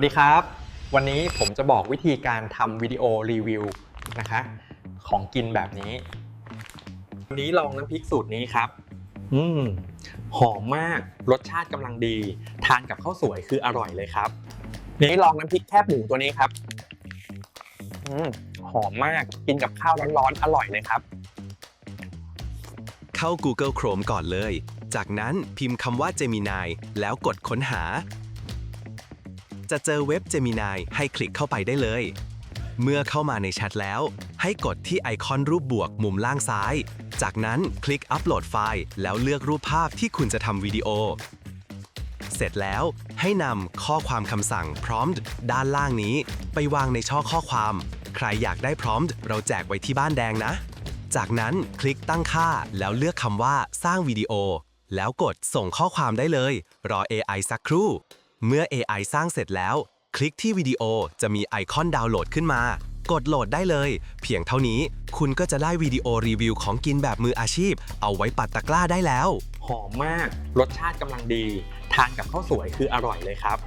สวัสดีครับ วันนี้ผมจะบอกวิธีการทำวิดีโอรีวิวนะคะของกินแบบนี้ วันนี้ลองน้ำพริกสูตรนี้ครับ อืมหอมมากรสชาติกำลังดี ทานกับข้าวสวยคืออร่อยเลยครับนี้ลองน้ำพริกแคบหมูตัวนี้ครับอืมหอมมากกินกับข้าวร้อนๆอร่อยเลยครับ เข้า Google Chrome ก่อนเลย จากนั้นพิมพ์คำว่า Gemini แล้วกดค้นหา จะเจอเว็บ Gemini ให้คลิกเข้าไปได้เลย เมื่อเข้ามาในแชทแล้ว ให้กดที่ไอคอนรูปบวกมุมล่างซ้าย จากนั้นคลิกอัปโหลดไฟล์ แล้วเลือกรูปภาพที่คุณจะทำวิดีโอ เสร็จแล้วให้นำข้อความคำสั่ง prompt ด้านล่างนี้ ไปวางในช่อข้อความ ใครอยากได้ prompt เราแจกไว้ที่บ้านแดงนะ จากนั้นคลิกตั้งค่าแล้วเลือกคำว่าสร้างวิดีโอ แล้วกดส่งข้อความได้เลย รอ AI สักครู่ เมื่อ AI สร้างเสร็จแล้ว คลิกที่วิดีโอจะมีไอคอนดาวน์โหลดขึ้นมา กดโหลดได้เลย เพียงเท่านี้คุณก็จะได้วิดีโอรีวิวของกินแบบมืออาชีพ เอาไว้ปัดตะกร้าได้แล้ว หอมมาก รสชาติกำลังดี ทานกับข้าวสวยคืออร่อยเลยครับ